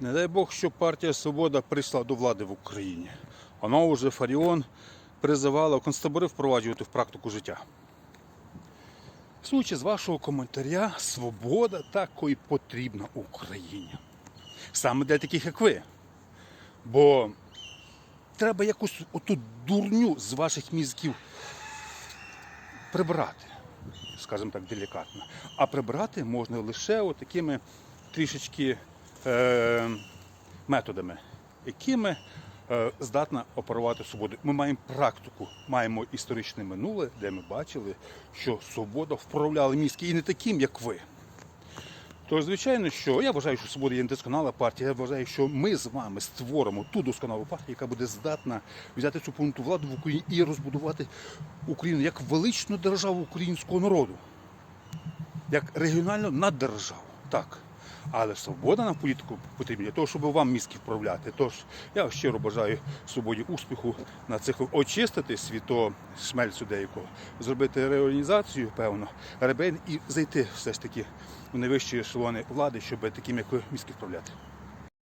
Не дай Бог, щоб партія Свобода прийшла до влади в Україні. Вона вже Фаріон призивала концтабори впроваджувати в практику життя. Судячи з вашого коментаря, свобода такої потрібна Україні. Саме для таких, як ви. Бо треба якусь оту дурню з ваших мізків прибрати, скажімо так, делікатно. А прибрати можна лише такими трішечки методами, якими е, здатна оперувати свобода. Ми маємо практику, маємо історичне минуле, де ми бачили, що свобода вправляла мізки і не таким, як ви. Тож, звичайно, що я вважаю, що свобода є недосконала партія. Я вважаю, що ми з вами створимо ту досконалу партію, яка буде здатна взяти цю пункту владу в Україні і розбудувати Україну як величну державу українського народу, як регіональну наддержаву. Так. Але свобода на політику потрібна для того, щоб вам мізки вправляти. Тож я щиро бажаю свободі успіху на цих очистити світо шмельцю деякого, зробити реорганізацію, певно, ребейн і зайти все ж таки у найвищі ешелони влади, щоб таким, як ви, мізки вправляти.